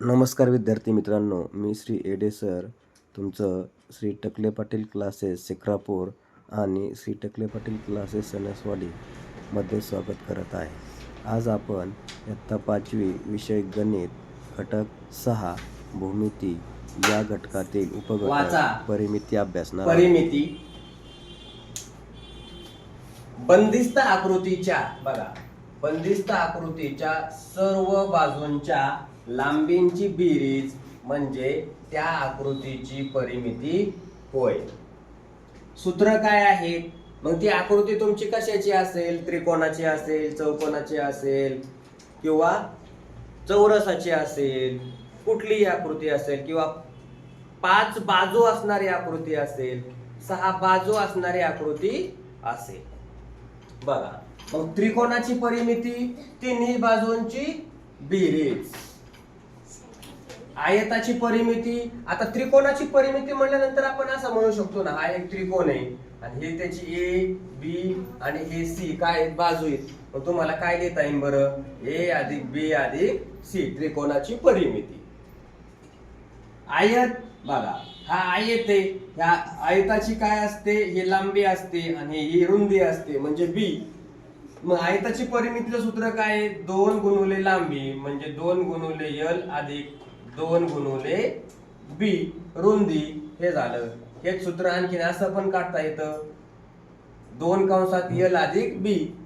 नमस्कार विद्यार्थी मित्रांनो मी श्री एडे सर तुमचं श्री टकले पाटील क्लासेस शिक्रापूर आणि श्री टकले पाटील क्लासेस सणसवाडी मध्ये स्वागत करत आहे आज आपण इयत्ता पाचवी विषय गणित घटक सहा भूमिती या घटकातील. उपघटक परिमिती अभ्यासणार. परिमिती बंदिस्त आकृतीच्या बघा बंदिस्त आकृतीच्या सर्व बाजूंच्या लांबींची बेरीज म्हणजे त्या आकृतीची परिमिती होय. सूत्र काय आहे? मग ती आकृती तुमची कशाची असेल? त्रिकोणाची असेल? चौकोनाची असेल? किंवा चौरसाची असेल? कुठलीही आकृती असेल? किंवा पाच बाजू असणारी आकृती असेल? सहा बाजू असणारी आकृती असेल. बघा. मग त्रिकोणाची परिमिती तिन्ही बाजूंची बेरीज. आयताची परिमिती आता त्रिकोणाची परिमिती म्हणल्यानंतर आपण असं म्हणू शकतो ना हा एक त्रिकोण आहे. आणि हे त्याची ए बी आणि हे सी काय आहेत? बाजू आहेत. मग तुम्हाला काय देता येईल बरं? ए अधिक बी अधिक सी त्रिकोणाची परिमिती. आयत बघा हा आयत आहे. ह्या आयताची काय असते? हे लांबी असते आणि ही रुंदी असते म्हणजे बी मग आयताची परिमितीचं सूत्र काय आहे? दोन गुणवले लांबी म्हणजे दोन गुणवले यल अधिक दोन गुणवले बी रुंदी हे झालं. हेच सूत्र आणखीन असं पण काढता येतं. दोन कंसात यल अधिक बी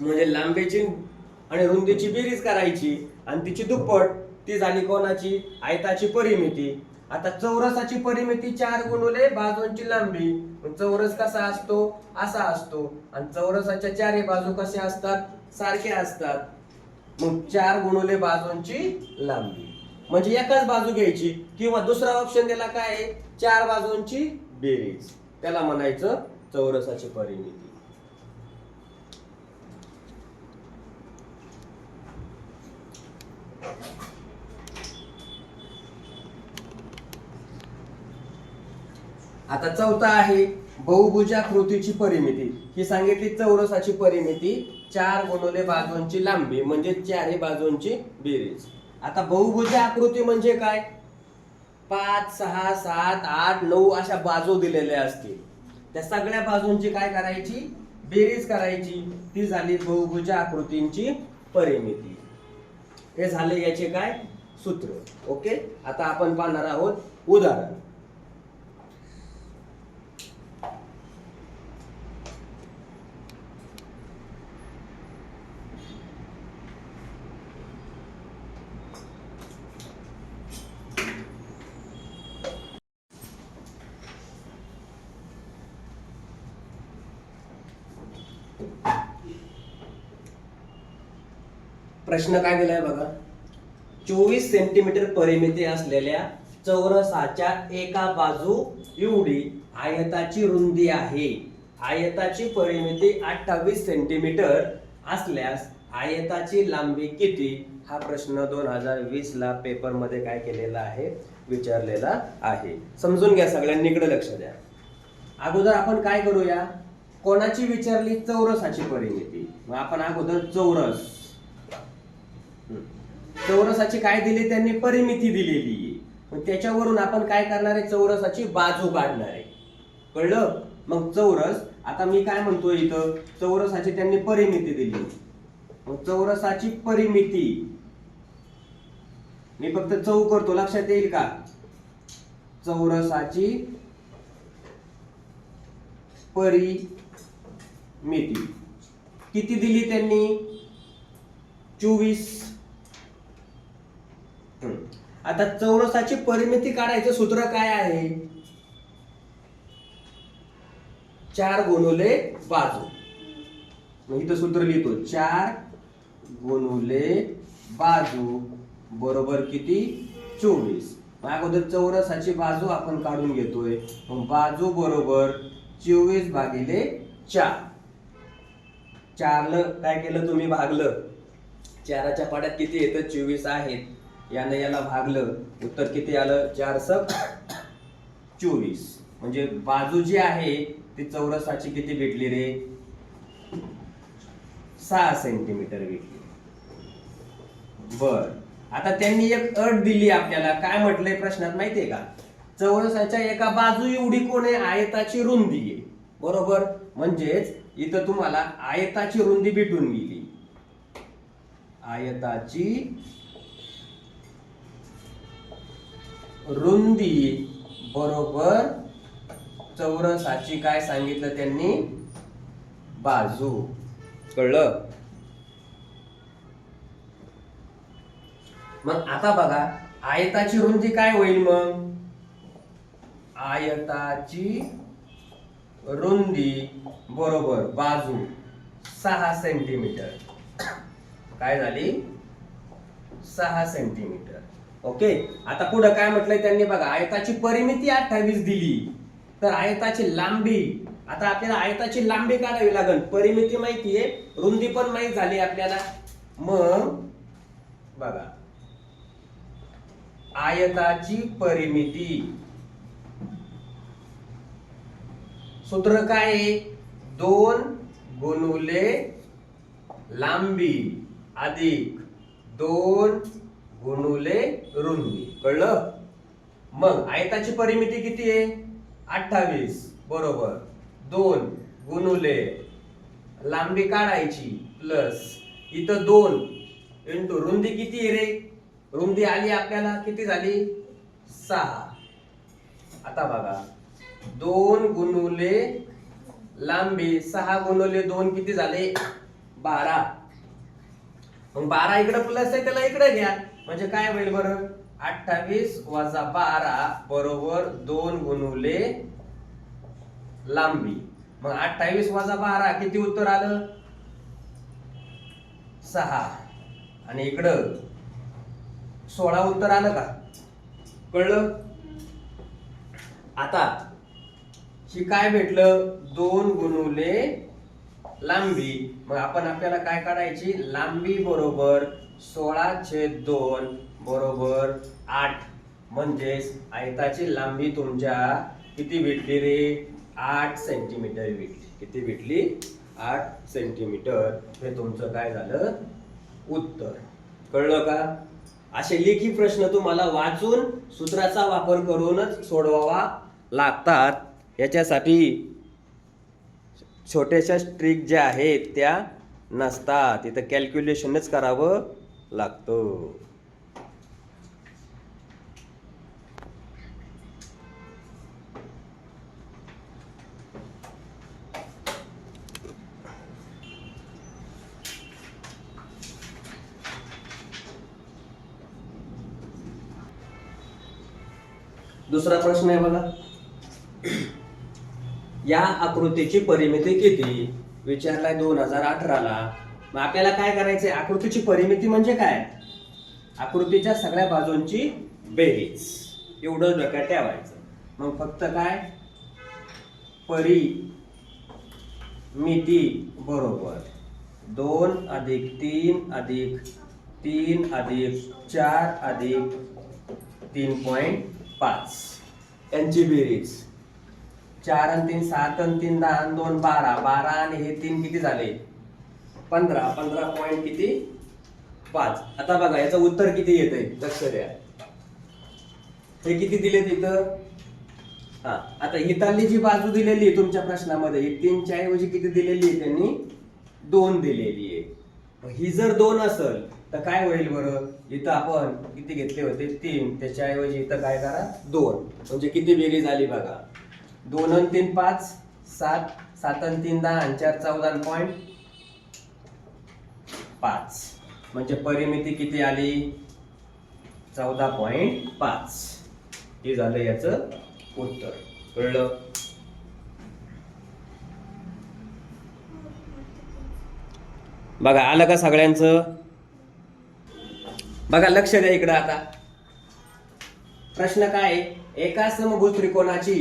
म्हणजे लांबीची आणि रुंदीची बेरीज करायची. आणि तिची दुप्पट ती झाली कोणाची? आयताची परिमिती. आता चौरसाची परिमिती चार गुणवले बाजूंची लांबी. चौरस कसा असतो? असा असतो. आणि चौरसाच्या चारही बाजू कसे असतात? सारखे असतात. मग चार गुणवले बाजूंची लांबी. म्हणजे एकाच बाजू घ्यायची किंवा दुसरा ऑप्शन दिला काय आहे? चार बाजूंची बेरीज. त्याला म्हणायचं चौरसाची परिमिती. आता चौथा आहे बहुभुजाकृतीची परिमिती. ही सांगितली चौरसाची परिमिती चार गुणुले बाजूंची लांबी म्हणजे चारही बाजूंची बेरीज. आता बहुभुज आकृती म्हणजे काय? पाच सहा सात आठ नऊ अशा बाजू दिलेल्या असतील. त्या सगळ्या बाजूंची काय करायची? बेरीज करायची. ती झाली बहुभुज आकृतींची परिमिती. हे झाले याचे काय? सूत्र. ओके? आता आपण पाहणार आहोत उदाहरण. प्रश्न काय दिलाय बघा. चोवीस सेंटीमीटर परिमिती असलेल्या चौरसाच्या एका बाजू एवढी आयताची रुंदी आहे. आयताची परिमिती अठ्ठावीस सेंटीमीटर असल्यास आयताची लांबी किती? हा प्रश्न दोन हजार वीस ला पेपरमध्ये काय केलेला आहे? विचारलेला आहे. समजून घ्या सगळ्यांनी इकडे लक्ष द्या. अगोदर आपण काय करूया? कोणाची विचारली? चौरसाची परिमिती. मग आपण अगोदर चौरस. चौरसाची काय दिली? त्यांनी परिमिती दिलेली आहे. मग त्याच्यावरून आपण काय करणार आहे? चौरसाची बाजू काढणार आहे. कळलं? मग चौरस आता मी काय म्हणतोय इथं? चौरसाची त्यांनी परिमिती दिली. मग चौरसाची परिमिती. मी फक्त चौ करतो. लक्षात येईल का? चौरसाची परिमिती. किती दिली त्यांनी? चोवीस. आता चौरसाची परिमिती काढायचं सूत्र काय आहे? चार गुणुले बाजू. मग इथं सूत्र लिहितो चार गुणुले बाजू बरोबर किती? चोवीस. अगोदर चौरसाची बाजू आपण काढून घेतोय. मग बाजू बरोबर चोवीस भागिले चार. चारलं काय केलं तुम्ही? भागलं. चाराच्या पाड्यात किती येतं? चोवीस आहेत यानं याला भागलं. उत्तर किती आलं? चार सक चोवीस. म्हणजे बाजू जी आहे ती चौरसाची किती भेटली रे? सहा सेंटीमीटर भेटली. बर. आता त्यांनी एक अट दिली आपल्याला. काय म्हटलंय प्रश्नात माहितीये का? चौरसाच्या एका बाजू एवढी कोण? आहे आयताची रुंदी आहे. बरोबर? म्हणजेच इथं तुम्हाला आयताची रुंदी भेटून गेली. आयताची रुंदी बरोबर चौरसाची काय सांगितलं त्यांनी? बाजू. कळलं? मग आता बघा आयताची रुंदी काय होईल मग? आयताची रुंदी बरोबर बाजू सहा सेंटीमीटर काय झाली? सहा सेंटीमीटर ओके? आता पुढं काय म्हटलंय त्यांनी बघा आयताची परिमिती अठ्ठावीस दिली. तर आयताची लांबी आता आपल्याला आयताची लांबी काढावी लागेल. परिमिती माहितीये रुंदी पण माहीत झाली आपल्याला. मग बघा. आयताची परिमिती. सूत्र काय आहे? दोन गुणुले लांबी अधिक दोन गुणुले रुंदी. कळलं? मग आयताची परिमिती किती आहे? अठ्ठावीस. बरोबर. दोन गुणुले. लांबी काढायची. प्लस. इथं दोन इंटू रुंदी किती आहे रे? रुंदी आली आपल्याला. किती झाली? सहा. आता बघा. दोन गुणुले लांबी सहा गुणुले दोन किती झाले? बारा. मग बारा इकडे प्लस आहे त्याला इकडे घ्या. म्हणजे काय होईल बरं? अठ्ठावीस वजा बारा बरोबर दोन गुणुले लांबी. मग अठ्ठावीस वजा बारा किती उत्तर आलं? सहा. आणि इकडं सोळा उत्तर आलं का? कळलं? आता ही काय भेटलं? दोन गुणुले लांबी. मग आपण आपल्याला काय काढायची? लांबी बरोबर सोळा छेद दोन बरोबर आठ. म्हणजेच आयताची लांबी तुमच्या किती भेटली रे? आठ सेंटीमीटर भेटली. किती भेटली? आठ सेंटीमीटर हे तुमचं काय झालं? उत्तर. कळलं का? असे लेखी प्रश्न तुम्हाला वाचून सूत्राचा वापर करूनच सोडवावा लागतात. याच्यासाठी छोट्याशा स्ट्रिक ज्या आहेत त्या नसतात. इथं कॅल्क्युलेशनच करावं. लागतो. दुसरा प्रश्न आहे बघा. या आकृतीची परिमिती किती? विचारलाय दोन हजार अठराला. मग आपल्याला काय करायचंय? आकृतीची परिमिती म्हणजे काय? आकृतीच्या सगळ्या बाजूंची बेरीज. एवढं डोक्यात ठेवायचं. मग फक्त काय? परिमिती बरोबर. दोन अधिक तीन अधिक तीन अधिक चार अधिक तीन पॉईंट पाच. यांची बेरीज. चार आणि तीन सात आणि तीन दहा आणि दोन बारा. बारा आणि हे तीन किती झाले? पंधरा पंधरा पॉईंट किती? पाच. आता बघा याचं उत्तर किती येत आहे लक्ष द्या. हे किती दिले तिथं हा आता हिताली जी बाजू दिलेली आहे तुमच्या प्रश्नामध्ये ही तीनच्या ऐवजी किती दिलेली आहे त्यांनी? दोन दिलेली आहे. ही जर दोन असेल तर काय होईल बरं? इथं आपण किती घेतले होते? तीन. त्याच्याऐवजी इथं काय करा? दोन. म्हणजे किती बेरीज आली बघा? दोन आणि तीन पाच सात. सात आणि तीन दहा. आणि चार चौदा पॉईंट पाच. म्हणजे परिमिती किती आली? चौदा पॉइंट पाच. हे झालं याचं उत्तर. कळलं? बघा आलं का सगळ्यांचं? बघा लक्ष द्या इकडं आता. प्रश्न काय? एका समभुज त्रिकोणाची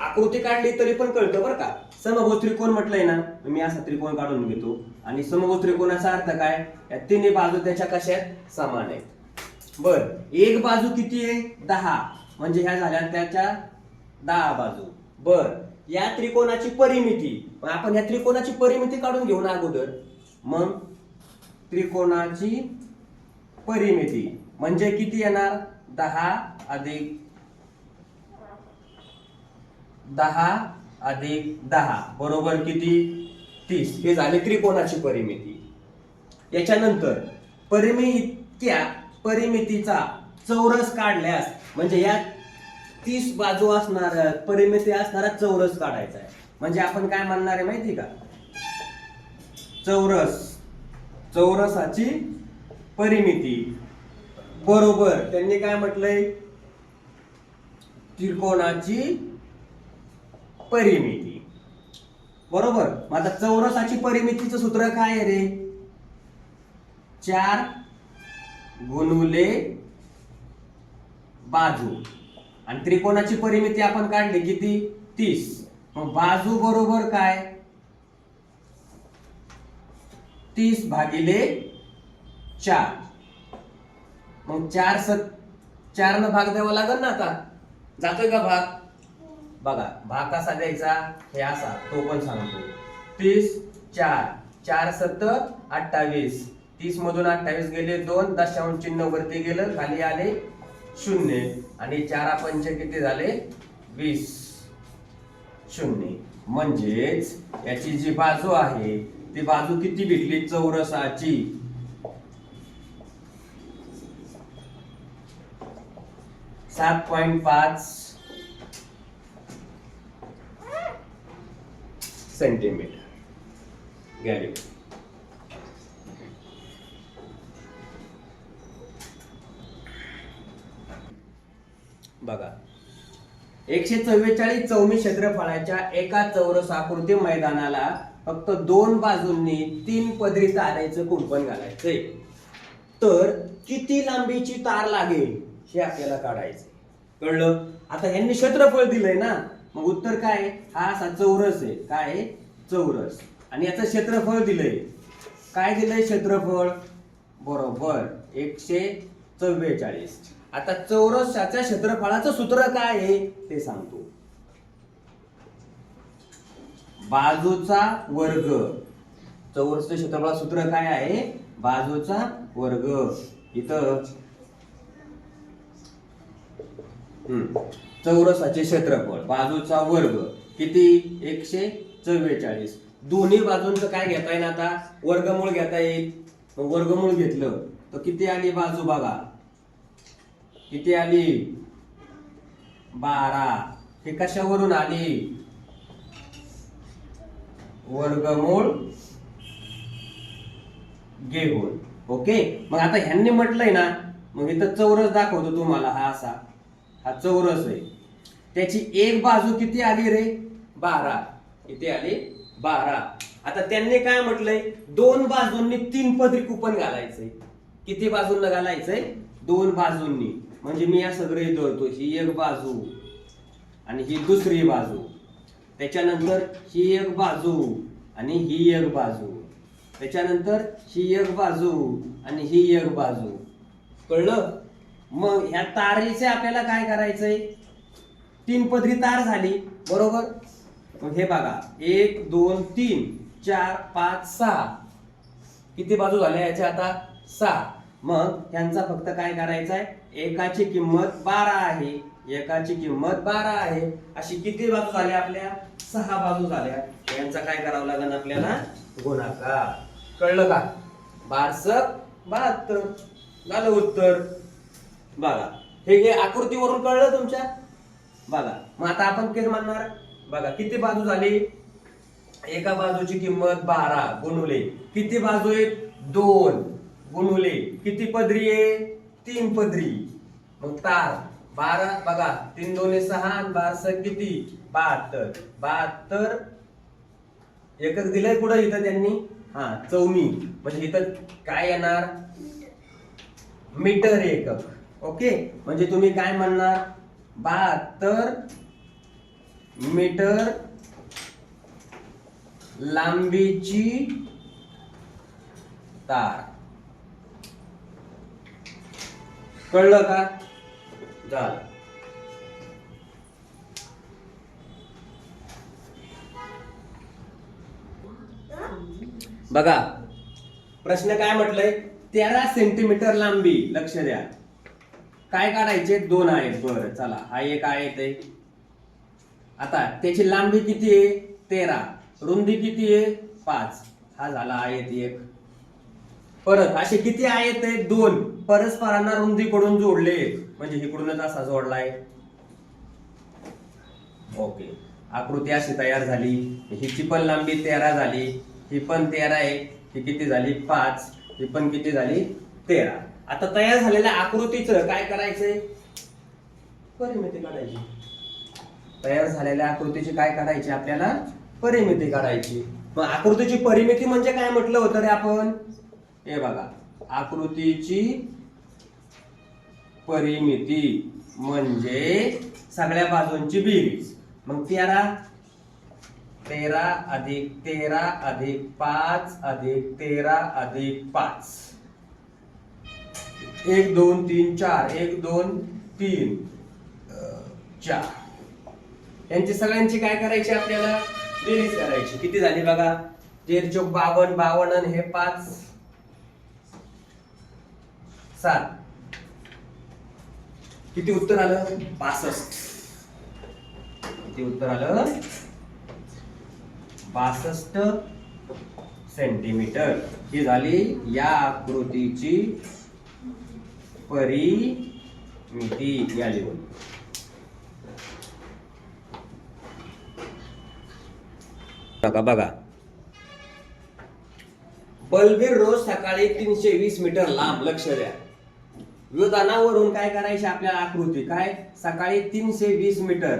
आकृती काढली तरी पण कळतं बरं का. समभुज त्रिकोण म्हटलंय ना मी असा त्रिकोण काढून घेतो. आणि समभुज त्रिकोणाचा अर्थ काय? या तिन्ही बाजू त्याच्या कशात समान आहेत. बर एक बाजू किती आहे? दहा. म्हणजे ह्या झाल्या त्याच्या दहा बाजू. बर या त्रिकोणाची परिमिती. आपण या त्रिकोणाची परिमिती काढून घेऊ ना अगोदर. मग त्रिकोणाची परिमिती. म्हणजे किती येणार? दहा अधिक दहा अधिक दहा. बरोबर किती? तीस. हे झाले त्रिकोणाची परिमिती. याच्यानंतर परिमित्या परिमितीचा चौरस काढल्यास म्हणजे या तीस बाजू असणार परिमिती असणारा चौरस काढायचा आहे. म्हणजे आपण काय म्हणणार आहे माहिती का? चौरस. चौरसाची परिमिती. बरोबर. त्यांनी काय म्हटलंय? त्रिकोणाची परिमिती. बरोबर? मग आता चौरसाची परिमितीचं सूत्र काय आहे रे? चार गुणुले बाजू. आणि त्रिकोणाची परिमिती आपण काढली किती? तीस. मग बाजू बरोबर काय? तीस भागिले चार. मग चार सत चार न भाग द्यावा लागेल ना आता. जातोय का भाग? बघा भाग कसा द्यायचा हे असा तो पण सांगतो. तीस चार चार सत्त अठ्ठावीस. तीस मधून अठ्ठावीस गेले दोन दशांश चिन्ह वरती गेलं खाली आले शून्य. आणि चारा पंच किती झाले? वीस. शून्य. म्हणजेच याची जी बाजू आहे ती बाजू किती भेटली? चौरसाची. सात पॉइंट पाच. सेंटीमीटर. गॅरी बघा. एकशे चव्वेचाळीस चौमी क्षेत्रफळाच्या एका चौरस आकृती मैदानाला फक्त दोन बाजूंनी तीन पदरी तारेचं कुंपण घालायचंय. तर किती लांबीची तार लागेल हे आपल्याला काढायचंय. कळलं? आता यांनी क्षेत्रफळ दिलंय ना. मग उत्तर काय आहे? हा असा चौरस आहे. काय आहे? चौरस. आणि याचं क्षेत्रफळ दिलंय. काय दिलंय क्षेत्रफळ? बरोबर एकशे चव्वेचाळीस. आता चौरसाच्या क्षेत्रफळाचं सूत्र काय आहे? ते सांगतो. बाजूचा वर्ग. चौरस क्षेत्रफळ सूत्र काय आहे? बाजूचा वर्ग. इथं. हम्म. चौरसाचे क्षेत्रफळ बाजूचा वर्ग किती? एकशे चव्वेचाळीस. दोन्ही बाजूंचं काय घेता येईल आता? वर्गमूळ घेता येईल. वर्गमूळ घेतलं तर किती आली बाजू बघा? किती आली? बारा. हे कशावरून आली? वर्गमूळ घेऊन. ओके? मग आता ह्यांनी म्हटलंय ना मग इथं चौरस दाखवतो तुम्हाला हा असा. हा चौरस आहे. त्याची एक बाजू किती आली रे? बारा. किती आली? बारा. आता त्यांनी काय म्हटलंय? दोन बाजूंनी तीन पदरी कुपन घालायचंय. किती बाजूंना घालायचंय? दोन बाजूंनी. म्हणजे मी या सगळे धरतो ही एक बाजू आणि ही दुसरी बाजू. त्याच्यानंतर ही एक बाजू आणि ही एक बाजू. त्याच्यानंतर ही एक बाजू आणि ही एक बाजू. कळलं? मग ह्या तारेचे आपल्याला काय करायचंय? तीन पदरी तार झाली बरोबर? मग हे बघा एक दोन तीन चार पाच सहा. किती बाजू झाल्या याच्या आता? सहा. मग ह्यांचा फक्त काय करायचा आहे एकाची किंमत बारा आहे. एकाची किंमत बारा आहे. अशी किती बाजू झाल्या आपल्या? सहा बाजू झाल्या. यांचा काय करावं लागेल आपल्याला? गुणाकार. कळलं का? बारसक बहात्तर. झालं उत्तर. बघा हे हे आकृतीवरून कळलं तुमच्या? बघा मग आता आपण किती म्हणणार बघा किती बाजू झाली? एका बाजूची किंमत बारा गुणुले. किती बाजू आहेत? दोन गुणुले. किती पदरी आहे? तीन पदरी. मग तार बारा बघा तीन दोन सहा आणि बारा किती? बहात्तर. बहात्तर एकच दिलंय कुठं इथं त्यांनी? हा चौमी. म्हणजे इथं काय येणार? मीटर एकक. ओके? म्हणजे तुम्ही काय म्हणणार? बहात्तर मीटर लांबीची तार. कळलं का? झालं. बघा प्रश्न काय म्हटलंय? तेरा सेंटीमीटर लांबी लक्ष द्या. काय काढायचे? दोन आहेत. बरं चला. हा एक आहे ते. आता त्याची लांबी किती आहे? तेरा. रुंदी किती आहे? पाच. हा झाला आयत एक. परत असे किती आयत आहेत? दोन. परस्परांना रुंदीकडून जोडले म्हणजे इकडूनच असा जोडलाय. ओके. आकृती अशी तयार झाली. हिची पण लांबी तेरा झाली. ही पण तेरा आहे ही किती झाली? पाच. ही पण किती झाली? तेरा. आता तयार झालेल्या आकृतीचं काय करायचंय? परिमिती काढायची. तयार झालेल्या आकृतीची काय काढायची? आपल्याला परिमिती काढायची. मग आकृतीची परिमिती म्हणजे काय म्हटलं होतं रे आपण? हे बघा. आकृतीची परिमिती म्हणजे सगळ्या बाजूंची बेरीज. मग तेरा तेरा अधिक तेरा अधिक पाच अधिक तेरा अधिक पाच. एक दोन तीन चार एक दोन तीन चार. यांची सगळ्यांची काय करायची आपल्याला? बेरीज करायची. किती झाली बघा? तेर चोक बावन बावन्न आणि हे पाच. सात. किती उत्तर आलं? पासष्ट किती उत्तर आलं? बासष्ट सेंटीमीटर ही झाली या आकृतीची परिमिती या लिहून बघा बघा. बलबीर रोज सकाळी तीनशे वीस मीटर लांब लक्ष द्या. विधानावरून काय करायची आपल्याला आकृती? काय? सकाळी तीनशे वीस मीटर.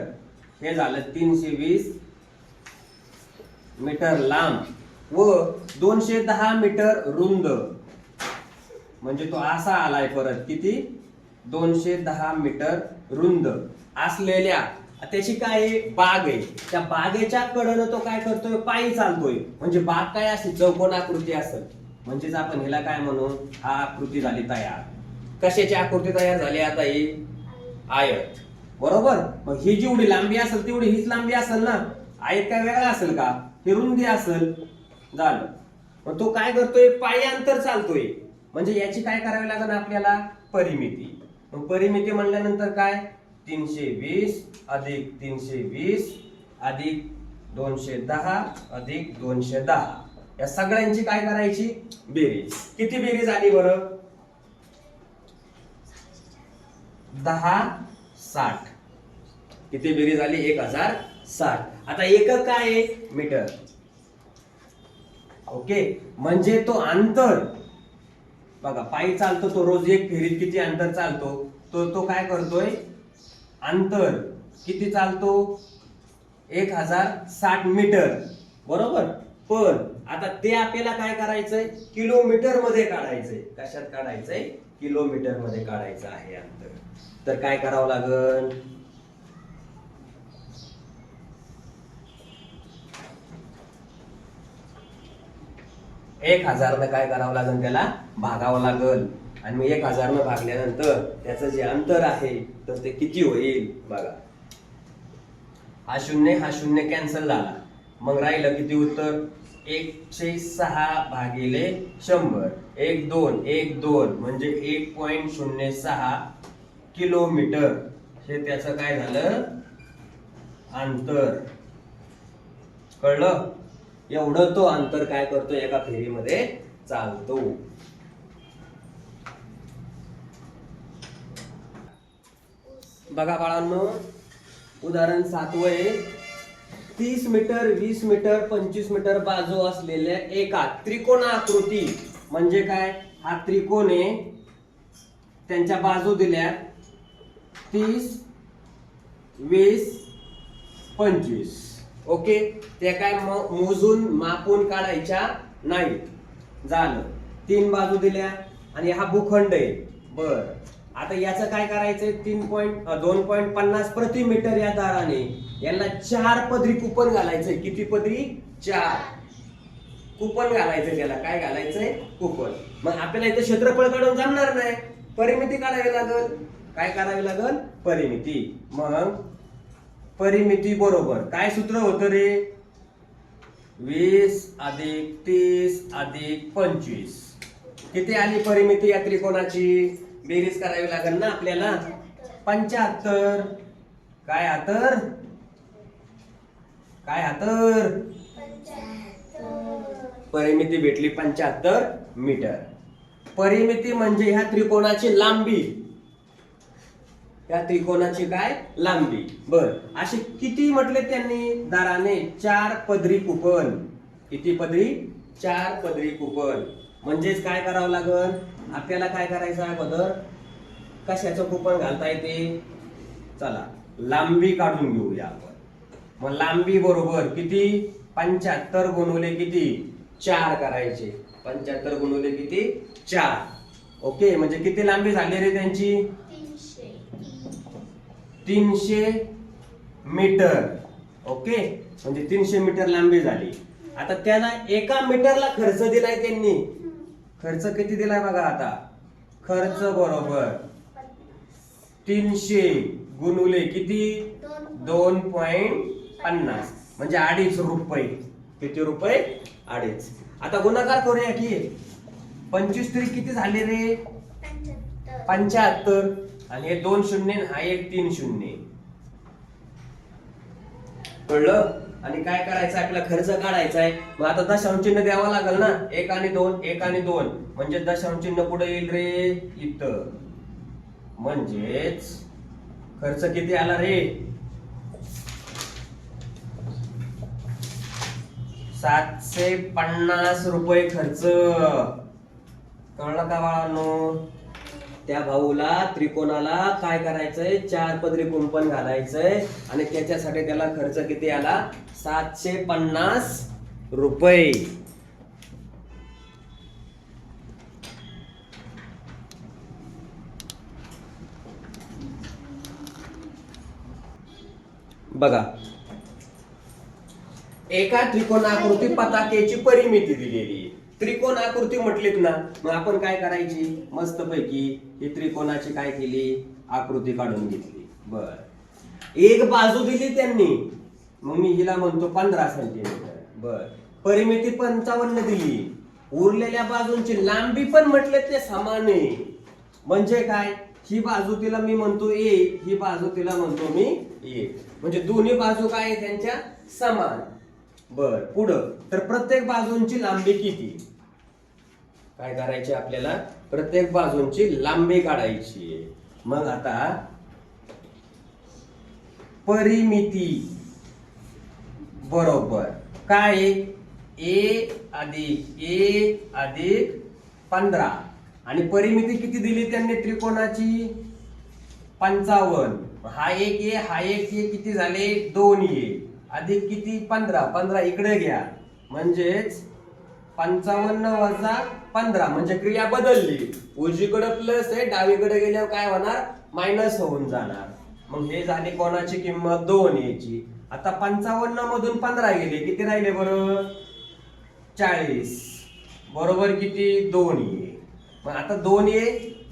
हे झालं तीनशे वीस मीटर लांब व दोनशे दहा मीटर रुंद. म्हणजे तो असा आलाय परत किती दोनशे दहा मीटर रुंद असलेल्या त्याची काय आहे? बाग आहे? त्या बागेच्या कडनं तो काय करतोय? पायी चालतोय. म्हणजे बाग काय असते चौकोन आकृती असेल म्हणजेच आपण हिला काय म्हणू? हा आकृती झाली तयार. कशाची आकृती तयार झाली आता ही? आयत. बरोबर? मग ही जेवढी लांबी असेल तेवढी हीच लांबी असेल ना? आयत काय वेगळा असेल का? ही रुंदी असेल. झालं. मग तो काय करतोय? पायी अंतर चालतोय. म्हणजे याची काय करावी लागेल आपल्याला? परिमिती. मग परिमिती म्हणल्यानंतर काय? तीनशे वीस अधिक तीनशे वीस अधिक दोनशे दहा अधिक दोनशे दहा. या सगळ्यांची काय करायची? बेरीज. किती बेरीज आली बरं? दहा साठ. किती बेरीज आली? एक हजार साठ. आता एक काय आहे? मीटर. ओके? म्हणजे तो अंतर. बघा पायी चालतो तो रोज एक फेरीत किती अंतर चालतो तो तो काय करतोय? अंतर. किती चालतो? एक हजार साठ मीटर. बरोबर? पण आता ते आपल्याला काय करायचंय? किलोमीटरमध्ये काढायचंय. कशात काढायचंय? किलोमीटरमध्ये काढायचं आहे अंतर. तर काय करावं लागल एक हजारनं काय करावं लागेल त्याला? भागावं लागल. आणि मग एक हजारनं भागल्यानंतर त्याचं जे अंतर आहे तर ते किती होईल? बघा. हा शून्य हा शून्य कॅन्सल झाला. मग राहिलं किती उत्तर? एकशे सहा भागिले शंभर. एक दोन एक दोन म्हणजे एक पॉइंट शून्य सहा किलोमीटर. हे त्याचं काय झालं? अंतर. कळलं? एवढं तो अंतर काय करतो एका फेरीमध्ये? चालतो. बघा बाळांनो उदाहरण सातवं आहे. तीस मीटर वीस मीटर पंचवीस मीटर बाजू असलेल्या एका त्रिकोणाकृती म्हणजे काय? हा त्रिकोण आहे. त्यांच्या बाजू दिल्या. तीस वीस पंचवीस. ओके? त्या काय मोजून मापून काढायच्या नाहीत झालं. तीन बाजू दिल्या आणि हा भूखंड आहे. बर. आता याचं काय करायचंय? तीन पॉईंट दोन पॉईंट पन्नास प्रति मीटर या दाराने यांना चार पदरी कुपन घालायचंय. किती पदरी? चार. कुपन घालायचं त्याला. काय घालायचंय? कुपन. मग आपल्याला इथं क्षेत्रफळ काढून जमणार नाही. परिमिती काढावी लागल. काय करावी लागल? परिमिती. मग परिमिती बरोबर. काय सूत्र होतं रे? वीस अधिक तीस अधिक पंचवीस. किती आली परिमिती या त्रिकोणाची? बेरीज करावी लागेल ना आपल्याला? पंच्याहत्तर. काय आतर काय आतर परिमिती भेटली पंच्याहत्तर मीटर. परिमिती म्हणजे ह्या त्रिकोणाची लांबी. या त्रिकोणाची काय? लांबी. बर. असे किती म्हटले त्यांनी? दाराने चार पदरी कुपन. किती पदरी? चार पदरी कुपन. म्हणजेच काय करावं लागल? आपल्याला काय करायचं अगोदर? कशाचं कुपन घालता येते? चला लांबी काढून घेऊया आपण. मग लांबी बरोबर किती? पंच्याहत्तर गुणवले किती? चार करायचे. पंच्याहत्तर गुणवले किती? चार. ओके म्हणजे किती लांबी झाली रे त्यांची? तीनशे मीटर. ओके? म्हणजे तीनशे मीटर लांबी झाली. आता त्याला एका मीटरला खर्च दिलाय त्यांनी. खर्च किती दिलाय बघा आता? खर्च बरोबर. तीनशे गुणुले किती? दोन पॉइंट पन्नास. म्हणजे अडीच रुपये. किती रुपये? अडीच. आता गुणाकार करूया की पंचवीस तरी किती झाले रे? पंच्याहत्तर. आणि हे दोन शून्य हा एक तीन शून्य. कळलं? आणि काय करायचं? आपला खर्च काढायचा आहे मग आता दशांश चिन्ह द्यावं लागेल ना? एक आणि दोन एक आणि दोन. म्हणजे दशांश चिन्ह पुढे येईल रे? इथं. म्हणजेच खर्च किती आला रे? सातशे पन्नास रुपये खर्च. कळलं का बाळांनो? त्या भाऊला त्रिकोणाला काय करायचंय? चार पदरी कुंपण घालायचंय आणि त्याच्यासाठी त्याला खर्च किती आला? सातशे पन्नास रुपये. बघा. एका त्रिकोणाकृती पताकेची परिमिती दिलेली त्रिकोण आकृती म्हटलीत ना मग आपण काय करायची? मस्त पैकी ही त्रिकोणाची काय केली? आकृती काढून घेतली. बर. एक बाजू दिली त्यांनी. मग मी हिला म्हणतो पंधरा सेंटीमीटर बर. परिमिती पंचावन्न दिली. उरलेल्या बाजूंची लांबी पण म्हटले ते समान. आहे म्हणजे काय? ही बाजू तिला मी म्हणतो ए ही बाजू तिला म्हणतो मी ए. म्हणजे दोन्ही बाजू काय आहे त्यांच्या समान. बर. पुढं. तर प्रत्येक बाजूंची लांबी किती? काय करायचे आपल्याला? प्रत्येक बाजूंची लांबी काढायची मग आता परिमिती बरोबर. काय? ए अधिक ए अधिक पंधरा. आणि परिमिती किती दिली त्यांनी त्रिकोणाची? पंचावन्न. हा एक ए हा एक ए किती झाले? दोन ए. अधिक किती? पंधरा. पंधरा इकडे घ्या. म्हणजेच पंचावन्न वजा पंधरा म्हणजे क्रिया बदलली. उजवीकडे प्लस आहे डावीकडे गेल्यावर काय होणार? मायनस होऊन जाणार. मग हे झाली कोणाची किंमत? दोन याची. आता पंचावन्न मधून पंधरा गेले किती राहिले बरं? चाळीस. बरोबर किती? दोन ये. मग आता दोन ये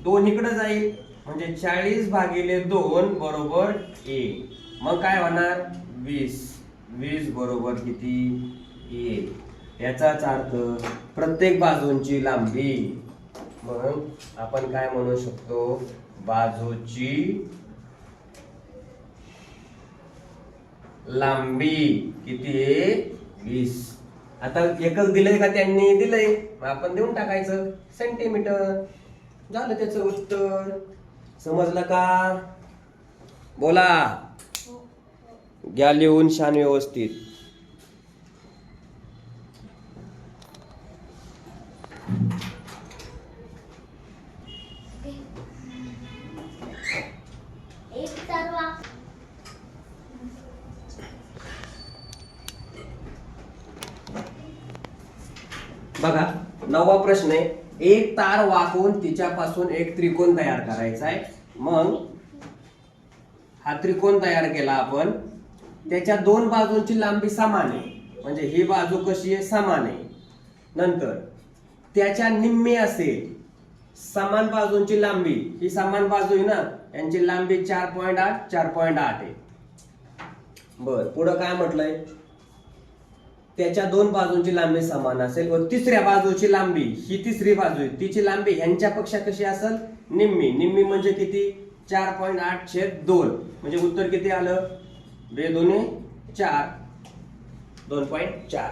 दोन इकडे जाईल. म्हणजे चाळीस भागिले दोन बरोबर एक मग काय होणार? वीस. वीस बरोबर किती? एक याचाच अर्थ प्रत्येक बाजूंची लांबी. मग आपण काय म्हणू शकतो? बाजूची लांबी किती आहे? वीस. आता एकच दिलंय का त्यांनी? दिलंय. मग आपण देऊन टाकायचं. सेंटीमीटर झालं त्याचं उत्तर. समजलं का? बोला. घ्या लिहून शान व्यवस्थित. बघा नववा प्रश्न आहे. एक तार वाकून तिच्यापासून एक त्रिकोण तयार करायचा आहे. मग हा त्रिकोण तयार केला आपण. त्याच्या दोन बाजूंची लांबी समान आहे. म्हणजे ही बाजू कशी आहे? समान आहे. नंतर त्याच्या निम्मी असेल समान बाजूंची लांबी. ही समान बाजू आहे ना? यांची लांबी चार पॉईंट आठ चार पॉईंट आठ आहे. बर पुढं काय म्हटलंय? त्याच्या दोन बाजूंची लांबी समान असेल व तिसऱ्या बाजूची लांबी ही तिसरी बाजू आहे. तिची लांबी ह्यांच्यापेक्षा कशी असेल? निम्मी. निम्मी म्हणजे किती? चार पॉईंट आठ छेद दोन. म्हणजे उत्तर किती आलं? बे दोन्ही चार. दोन पॉईंट चार.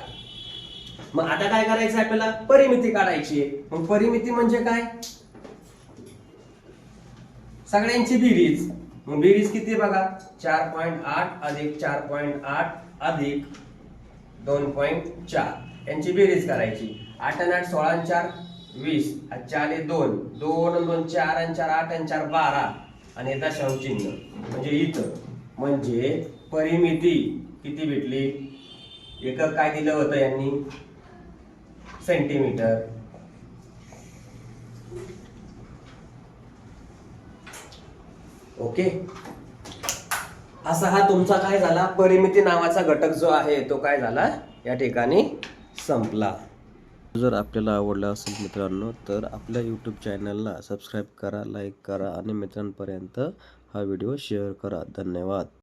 मग आता काय करायचं आहे आपल्याला? परिमिती काढायची आहे. मग परिमिती म्हणजे काय? सगळ्यांची बिरीज. मग बिरीज किती बघा? चार पॉईंट आठ अधिक चार पॉईंट आठ अधिक दोन पॉईंट चार. यांची बेरीज करायची. आठ आणि आठ सोळा आणि चार वीस. चार दोन. दोन आणि दोन चार आणि चार आठ आणि चार बारा. आणि दशांश चिन्ह म्हणजे इथं. म्हणजे परिमिती. किती भेटली? एकक काय दिलं होतं यांनी? सेंटीमीटर. ओके? असा हा तुमचा काय झाला? परिमिती नावाचा घटक जो आहे तो काय झाला? या ठिकाणी संपला. जर आपल्याला आवडला असेल मित्रांनो तर आपल्या यूट्यूब चॅनलला सबस्क्राईब करा लाईक करा आणि मित्रांपर्यंत हा व्हिडिओ शेअर करा. धन्यवाद.